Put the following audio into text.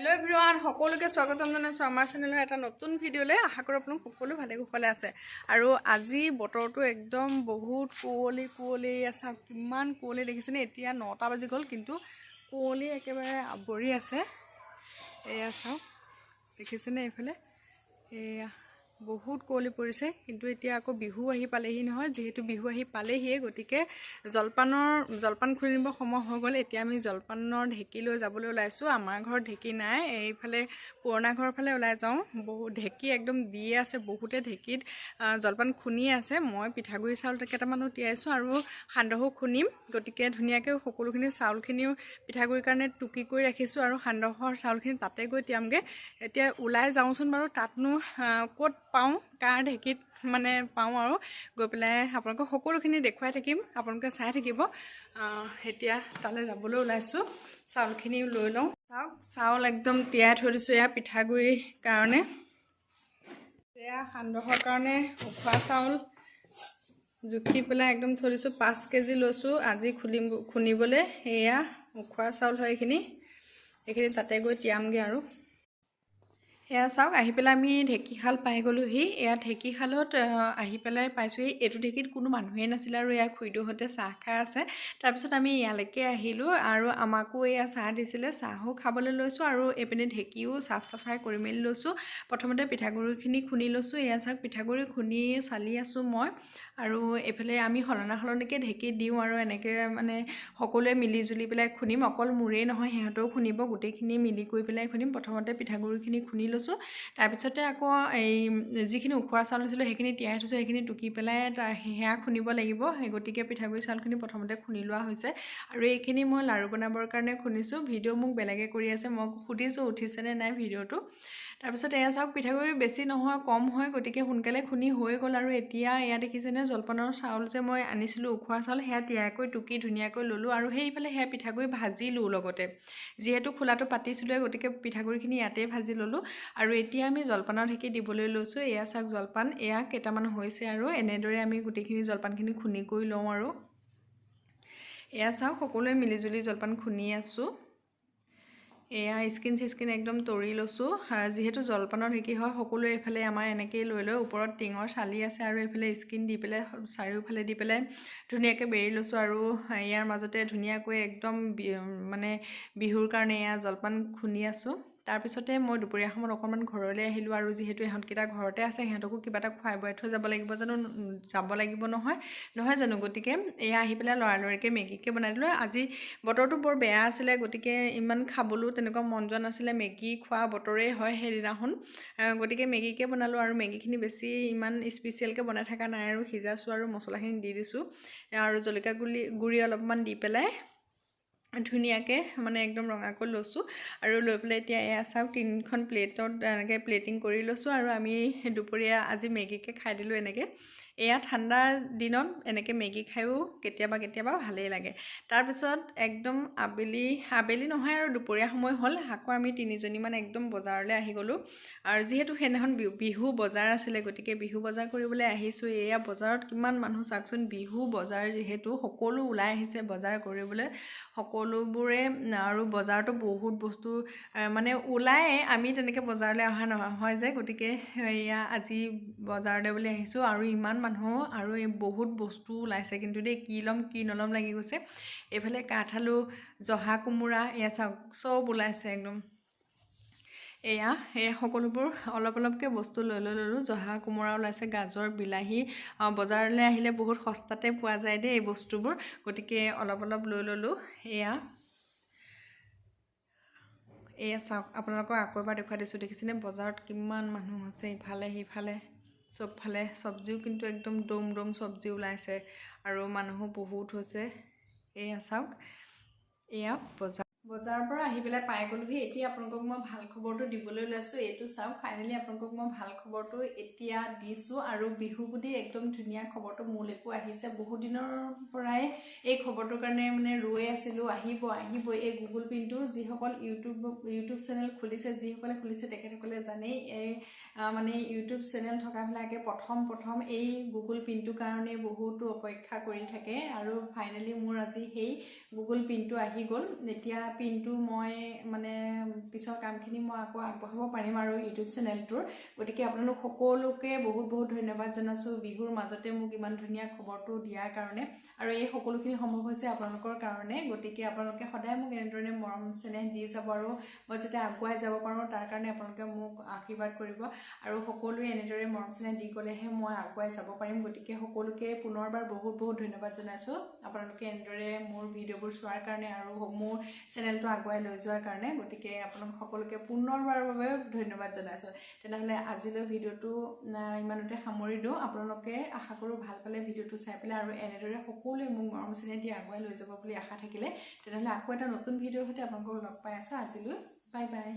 Hello everyone সকলোকে স্বাগতম জনাইছোঁ আমাৰ চেনেলৰ এটা নতুন ভিডিঅ'লৈ আশা কৰোঁ আপোনালোক সকলো ভালে কুশলে আছে। আৰু আজি বতৰটো একদম বহুত কুঁৱলী কুঁৱলী আছে কিমান কুঁৱলী দেখিছেনে? এতিয়া নটা বাজি গ'ল কিন্তু কুঁৱলী একেবাৰে আৱৰি আছে। এয়া চাওক দেখিছেনে এইফালে? এয়া। বহুত কুঁৱলী পৰিছে কিন্তু এতিয়া আকৌ বিহু আহি পালেহি নহয় যিহেতু বিহু আহি পালেহিয়ে গতিকে জলপানৰ জলপান খুলিব সময় হৈ গ'ল এতিয়া আমি জলপানৰ ঢেঁকী লৈ যাবলৈ ওলাইছোঁ আমাৰ ঘৰত ঢেঁকী নাই এইফালে পুৰণা ঘৰৰ ফালে ওলাই যাওঁ বহুত ঢেঁকী একদম দিয়ে আছে বহুতে ঢেঁকীত জলপান খুন্দিয়ে আছে মই পিঠাগুড়ি চাউল কেইটামানো তিয়াইছোঁ আৰু সান্দহো খুন্দিম গতিকে ধুনীয়াকৈ সকলোখিনি চাউলখিনিও পিঠাগুড়িৰ কাৰণে টুকি কৰি ৰাখিছোঁ আৰু সান্দহৰ চাউলখিনি তাতে গৈ তিয়ামগৈ এতিয়া ওলাই যাওঁচোন বাৰু তাতনো ক'ত পাওঁ কাৰ ঢেঁকীত মানে পাওঁ আৰু। গৈ পেলাই আপোনালোকক সকলোখিনি দেখুৱাই থাকিম আপোনালোকে চাই থাকিব। এতিয়া তালৈ যাবলৈ ওলাইছোঁ। চাউলখিনি লৈ লওঁ। চাওক চাউল একদম তিয়াই থৈ দিছোঁ এয়া পিঠাগুড়িৰ কাৰণে। এয়া সান্দহৰ কাৰণে উখোৱা চাউল। জুখি পেলাই একদম থৈ দিছোঁ পাঁচ কেজি লৈছোঁ। আজি খুলিম খুন্দিবলৈ এয়া উখোৱা চাউল হয় এইখিনি। এইখিনি তাতে গৈ তিয়ামগৈ আৰু। এয়া চাওক আহি পেলাই আমি ঢেঁকীশাল পাই গ'লোহি। এয়া ঢেঁকীশালত আহ, পেলাই পাইছোঁহি। এইটো ঢেঁকীত কোনো মানুহেই নাছিলে আৰু এয়া খুৰীদেউহঁতে চাহ খাই আছে। তাৰপিছত আমি ইয়ালৈকে আহিলোঁ আৰু আমাকো এয়া চাহ দিছিলে। চাহো খাবলৈ লৈছোঁ আৰু এইপিনে ঢেঁকীও চাফ চাফাই কৰি মেলি লৈছোঁ। প্ৰথমতে পিঠাগুড়িখিনি খুন্দি লৈছোঁ। এয়া চাওক পিঠাগুড়ি খুন্দি চালি আছোঁ মই। আৰু এইফালে আমি সলনা সলনিকৈ ঢেঁকীত দিওঁ আৰু এনেকৈ মানে সকলোৱে মিলি জুলি পেলাই খুন্দিম। অকল মোৰেই নহয় সিহঁতেও খুন্দিব। গোটেইখিনি মিলি কৰি পেলাই খুন্দিম। প্ৰথমতে পিঠাগুড়িখিনি খুন্দি লৈছোঁ। তাৰপিছতে আকৌ এই যিখিনি উখোৱা চাউল আছিলোঁ সেইখিনি তিয়াই থৈছোঁ সেইখিনি টুকি পেলাই তাৰ সেয়া খুন্দিব লাগিব। সেই গতিকে পিঠাগুড়ি চাউলখিনি প্ৰথমতে খুন্দি লোৱা হৈছে। আৰু এইখিনি মই লাড়ু বনাবৰ কাৰণে খুন্দিছোঁ। ভিডিঅ' মোক বেলেগে কৰি আছে মই সুধিছোঁ উঠিছেনে নাই ভিডিঅ'টো? তাৰপিছত এয়া চাওক পিঠাগুড়ি বেছি নহয় কম হয় গতিকে সোনকালে খুন্দি হৈ গ'ল আৰু এতিয়া এয়া দেখিছেনে জলপানৰ চাউল যে মই আনিছিলোঁ উখোৱা চাউল সেয়া তিয়াকৈ টুকি ধুনীয়াকৈ ল'লোঁ আৰু সেইফালে সেয়া পিঠাগুড়ি ভাজিলোঁ লগতে। যিহেতু খোলাটো পাতিছিলোঁৱে গতিকে পিঠাগুড়িখিনি ইয়াতেই ভাজি ল'লোঁ। আৰু এতিয়া আমি জলপানৰ ঢেঁকী দিবলৈ লৈছোঁ। এয়া চাওক জলপান এয়া কেইটামান হৈছে আৰু এনেদৰে আমি গোটেইখিনি জলপানখিনি খুন্দি কৰি লওঁ আৰু। এয়া চাওক সকলোৱে মিলিজুলি জলপান খুন্দি আছোঁ। এয়া স্কিন চিস্কিন একদম তৰি লৈছোঁ। যিহেতু জলপানৰ ঢেঁকী হয় সকলোৱে এইফালে আমাৰ এনেকৈয়ে লৈ লৈ ওপৰত টিঙৰ চালি আছে আৰু এইফালে স্কিন দি পেলাই চাৰিওফালে দি পেলাই ধুনীয়াকৈ বেৰি লৈছোঁ আৰু ইয়াৰ মাজতে ধুনীয়াকৈ একদম মানে বিহুৰ কাৰণে এয়া জলপান খুন্দি আছোঁ। তাৰপিছতে মই দুপৰীয়া সময়ত অকণমান ঘৰলৈ আহিলোঁ আৰু যিহেতু ইহঁতকেইটা ঘৰতে আছে সিহঁতকো কিবা এটা খুৱাই বোৱাই থৈ যাব লাগিব জানো যাব লাগিব নহয় নহয় জানো? গতিকে এয়া আহি পেলাই লৰালৰিকৈ মেগীকে বনাই দিলোঁ। আজি বতৰটো বৰ বেয়া আছিলে গতিকে ইমান খাবলৈও তেনেকুৱা মন যোৱা নাছিলে। মেগী খোৱা বতৰেই হয় সেইদিনাখন। গতিকে মেগীকে বনালোঁ আৰু মেগীখিনি বেছি ইমান স্পেচিয়েলকৈ বনাই থকা নাই আৰু সিজাইছোঁ আৰু মছলাখিনি দি দিছোঁ। আৰু জলকীয়া গুড়ি গুড়ি অলপমান দি পেলাই ধুনীয়াকৈ মানে একদম ৰঙাকৈ লৈছোঁ আৰু লৈ পেলাই এতিয়া এয়া চাওক তিনিখন প্লেটত এনেকৈ প্লেটিং কৰি লৈছোঁ আৰু আমি দুপৰীয়া আজি মেগীকে খাই দিলোঁ এনেকৈ। এয়া ঠাণ্ডাৰ দিনত এনেকৈ মেগী খায়ো কেতিয়াবা কেতিয়াবা ভালেই লাগে। তাৰপিছত একদম আবেলি আবেলি নহয় আৰু দুপৰীয়া সময় হ'ল আকৌ আমি তিনিজনীমান একদম বজাৰলৈ আহি গ'লোঁ। আৰু যিহেতু সেইদিনাখন বিহু বজাৰ আছিলে গতিকে বিহু বজাৰ কৰিবলৈ আহিছোঁ। এয়া বজাৰত কিমান মানুহ চাওকচোন বিহু বজাৰ যিহেতু সকলো ওলাই আহিছে বজাৰ কৰিবলৈ। সকলোবোৰে আৰু বজাৰতো বহুত বস্তু মানে ওলায়ে। আমি তেনেকৈ বজাৰলৈ অহা নহয় যে। গতিকে এয়া আজি বজাৰলৈ বুলি আহিছোঁ। আৰু ইমান মানুহ আৰু এই বহুত বস্তু ওলাইছে। কিন্তু দেই কি ল'ম কি নল'ম লাগি গৈছে। এইফালে কাঠআলু জহা কোমোৰা এয়া চাওক চব ওলাইছে একদম। এয়া এই সকলোবোৰ অলপ অলপকৈ বস্তু লৈ লৈ ল'লোঁ। জহা কোমোৰা ওলাইছে গাজৰ বিলাহী বজাৰলৈ আহিলে বহুত সস্তাতে পোৱা যায় দেই এই বস্তুবোৰ। গতিকে অলপ অলপ লৈ ল'লোঁ। এয়া এয়া চাওক আপোনালোকক আকৌ এবাৰ দেখুৱাই দিছোঁ। দেখিছেনে? বজাৰত কিমান মানুহ হৈছে ইফালে সিফালে। চবফালে চব্জিও কিন্তু একদম দম দম চব্জি ওলাইছে আৰু মানুহো বহুত হৈছে। এয়া চাওক এয়া বজাৰ বজাৰৰ পৰা আহি পেলাই পাই গ'লোহি এতিয়া আপোনালোকক মই ভাল খবৰটো দিবলৈ ওলাইছোঁ এইটো চাওক। ফাইনেলি আপোনালোকক মই ভাল খবৰটো এতিয়া দিছোঁ আৰু বিহু বুলি একদম ধুনীয়া খবৰটো মোলৈকো আহিছে। বহুত দিনৰ পৰাই এই খবৰটোৰ কাৰণে মানে ৰৈ আছিলোঁ। আহিব আহিব। এই গুগল পিনটো যিসকল ইউটিউব ইউটিউব চেনেল খুলিছে যিসকলে খুলিছে তেখেতসকলে জানেই। এই মানে ইউটিউব চেনেল থকাবিলাকে প্ৰথম প্ৰথম এই গুগল পিনটোৰ কাৰণে বহুতো অপেক্ষা কৰি থাকে। আৰু ফাইনেলি মোৰ আজি সেই গুগল পিনটো আহি গ'ল। এতিয়া পিনটো মই মানে পিছৰ কামখিনি মই আকৌ আগবঢ়াব পাৰিম আৰু ইউটিউব চেনেলটোৰ। গতিকে আপোনালোক সকলোকে বহুত বহুত ধন্যবাদ জনাইছোঁ। বিহুৰ মাজতে মোক ইমান ধুনীয়া খবৰটো দিয়াৰ কাৰণে। আৰু এই সকলোখিনি সম্ভৱ হৈছে আপোনালোকৰ কাৰণে। গতিকে আপোনালোকে সদায় মোক এনেধৰণে মৰম চেনেহ দি যাব আৰু মই যাতে আগুৱাই যাব পাৰোঁ তাৰ কাৰণে আপোনালোকে মোক আশীৰ্বাদ কৰিব। আৰু সকলোৱে এনেদৰে মৰম চেনেহ দি গ'লেহে মই আগুৱাই যাব পাৰিম। গতিকে সকলোকে পুনৰবাৰ বহুত বহুত ধন্যবাদ জনাইছোঁ। আপোনালোকে এনেদৰে মোৰ ভিডিঅ'বোৰ চোৱাৰ কাৰণে আৰু মোৰ চেনেলটো আগুৱাই লৈ যোৱাৰ কাৰণে গতিকে আপোনালোক সকলোকে পুনৰবাৰৰ বাবে ধন্যবাদ জনাইছোঁ। তেনেহ'লে আজিলৈ ভিডিঅ'টো ইমানতে সামৰি দিওঁ। আপোনালোকে আশা কৰোঁ ভাল পালে ভিডিঅ'টো চাই পেলাই আৰু এনেদৰে সকলোৱে মোক মৰম চেনেহ দি আগুৱাই লৈ যাব বুলি আশা থাকিলে তেনেহ'লে আকৌ এটা নতুন ভিডিঅ'ৰ সৈতে আপোনালোকক লগ পাই আছোঁ। আজিলৈ বাই বাই